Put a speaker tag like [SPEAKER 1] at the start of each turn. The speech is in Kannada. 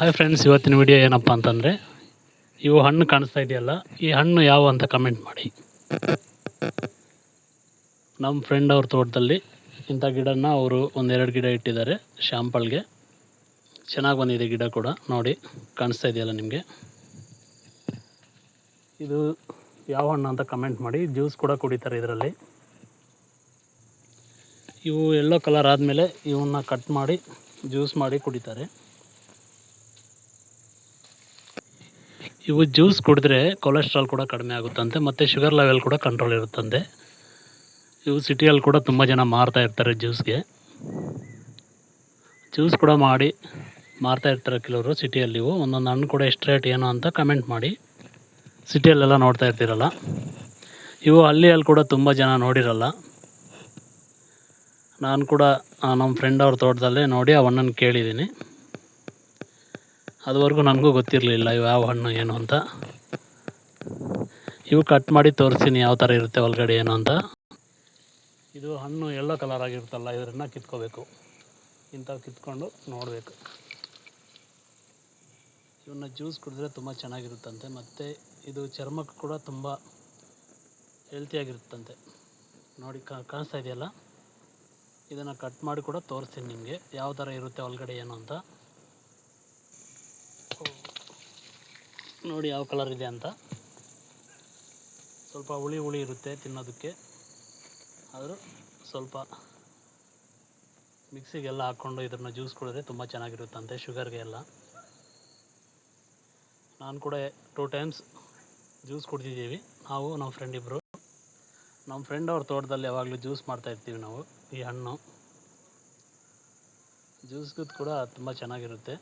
[SPEAKER 1] ಹಾಯ್ ಫ್ರೆಂಡ್ಸ್ ಇವತ್ತಿನ ವಿಡಿಯೋ ಏನಪ್ಪ ಅಂತಂದರೆ, ಇವು ಹಣ್ಣು ಕಾಣಿಸ್ತಾ ಇದೆಯಲ್ಲ, ಈ ಹಣ್ಣು ಯಾವ ಅಂತ ಕಮೆಂಟ್ ಮಾಡಿ. ನಮ್ಮ ಫ್ರೆಂಡ್ ಅವ್ರ ತೋಟದಲ್ಲಿ ಇಂಥ ಗಿಡನ ಅವರು ಒಂದೆರಡು ಗಿಡ ಇಟ್ಟಿದ್ದಾರೆ, ಶ್ಯಾಂಪಲ್ಗೆ. ಚೆನ್ನಾಗಿ ಬಂದಿದೆ ಗಿಡ ಕೂಡ, ನೋಡಿ, ಕಾಣಿಸ್ತಾ ಇದೆಯಲ್ಲ ನಿಮಗೆ. ಇದು ಯಾವ ಹಣ್ಣು ಅಂತ ಕಮೆಂಟ್ ಮಾಡಿ ಜ್ಯೂಸ್ ಕೂಡ ಕುಡಿತಾರೆ ಇದರಲ್ಲಿ. ಇವು ಎಲ್ಲೋ ಕಲರ್ ಆದಮೇಲೆ ಇವನ್ನ ಕಟ್ ಮಾಡಿ ಜ್ಯೂಸ್ ಮಾಡಿ ಕುಡಿತಾರೆ. ಇವು ಜ್ಯೂಸ್ ಕುಡಿದ್ರೆ ಕೊಲೆಸ್ಟ್ರಾಲ್ ಕೂಡ ಕಡಿಮೆ ಆಗುತ್ತಂತೆ, ಮತ್ತು ಶುಗರ್ ಲೆವೆಲ್ ಕೂಡ ಕಂಟ್ರೋಲ್ ಇರುತ್ತಂತೆ. ಇವು ಸಿಟಿಯಲ್ಲಿ ಕೂಡ ತುಂಬ ಜನ ಮಾರ್ತಾ ಇರ್ತಾರೆ ಜ್ಯೂಸ್ಗೆ ಜ್ಯೂಸ್ ಕೂಡ ಮಾಡಿ ಮಾರ್ತಾ ಇರ್ತಾರೆ ಕೆಲವರು ಸಿಟಿಯಲ್ಲಿ ಇವು. ಒಂದೊಂದು ಹಣ್ಣು ಕೂಡ ಎಷ್ಟು ರೇಟ್ ಏನು ಅಂತ ಕಮೆಂಟ್ ಮಾಡಿ ಸಿಟಿಯಲ್ಲೆಲ್ಲ ನೋಡ್ತಾ ಇರ್ತೀರಲ್ಲ. ಇವು ಹಳ್ಳಿಯಲ್ಲಿ ಕೂಡ ತುಂಬ ಜನ ನೋಡಿರಲ್ಲ. ನಾನು ಕೂಡ ನಮ್ಮ ಫ್ರೆಂಡ್ ಅವ್ರ ತೋಟದಲ್ಲೇ ನೋಡಿ ಆ ಹಣ್ಣನ್ನು ಕೇಳಿದ್ದೀನಿ ಅದುವರೆಗೂ ನನಗೂ ಗೊತ್ತಿರಲಿಲ್ಲ ಇವು ಯಾವ ಹಣ್ಣು ಏನು ಅಂತ. ಇವು ಕಟ್ ಮಾಡಿ ತೋರಿಸ್ತೀನಿ ಯಾವ ಥರ ಇರುತ್ತೆ ಒಳಗಡೆ ಏನು ಅಂತ. ಇದು ಹಣ್ಣು ಎಲ್ಲೋ ಕಲರ್ ಆಗಿರುತ್ತಲ್ಲ ಇದನ್ನು ಕಿತ್ಕೋಬೇಕು. ಇಂಥವು ಕಿತ್ಕೊಂಡು ನೋಡಬೇಕು. ಇವನ್ನ ಜ್ಯೂಸ್ ಕುಡಿದ್ರೆ ತುಂಬ ಚೆನ್ನಾಗಿರುತ್ತಂತೆ, ಮತ್ತು ಇದು ಚರ್ಮಕ್ಕೆ ಕೂಡ ತುಂಬ ಹೆಲ್ತಿಯಾಗಿರುತ್ತಂತೆ ನೋಡಿ ಕಾಣಿಸ್ತಾ ಇದೆಯಲ್ಲ? ಇದನ್ನು ಕಟ್ ಮಾಡಿ ಕೂಡ ತೋರಿಸ್ತೀನಿ ನಿಮಗೆ, ಯಾವ ಥರ ಇರುತ್ತೆ ಒಳಗಡೆ ಏನು ಅಂತ. ನೋಡಿ ಯಾವ ಕಲರ್ ಇದೆ ಅಂತ. ಸ್ವಲ್ಪ ಹುಳಿ ಹುಳಿ ಇರುತ್ತೆ ತಿನ್ನೋದಕ್ಕೆ. ಆದರೂ ಸ್ವಲ್ಪ ಮಿಕ್ಸಿಗೆಲ್ಲ ಹಾಕ್ಕೊಂಡು ಇದನ್ನು ಜ್ಯೂಸ್ ಕುಡಿದ್ರೆ ತುಂಬ ಚೆನ್ನಾಗಿರುತ್ತಂತೆ ಶುಗರ್ಗೆ ಎಲ್ಲ. ನಾನು ಕೂಡ ಟೂ ಟೈಮ್ಸ್ ಜ್ಯೂಸ್ ಕುಡ್ದಿದ್ದೀವಿ. ನಾವು ನಮ್ಮ ಫ್ರೆಂಡ್ ಇಬ್ಬರು ನಮ್ಮ ಫ್ರೆಂಡ್ ಅವ್ರ ತೋಟದಲ್ಲಿ ಯಾವಾಗಲೂ ಜ್ಯೂಸ್ ಮಾಡ್ತಾ ಇರ್ತೀವಿ ನಾವು, ಈ ಹಣ್ಣು. ಜ್ಯೂಸ್ಗೂ ಕೂಡ ತುಂಬ ಚೆನ್ನಾಗಿರುತ್ತೆ.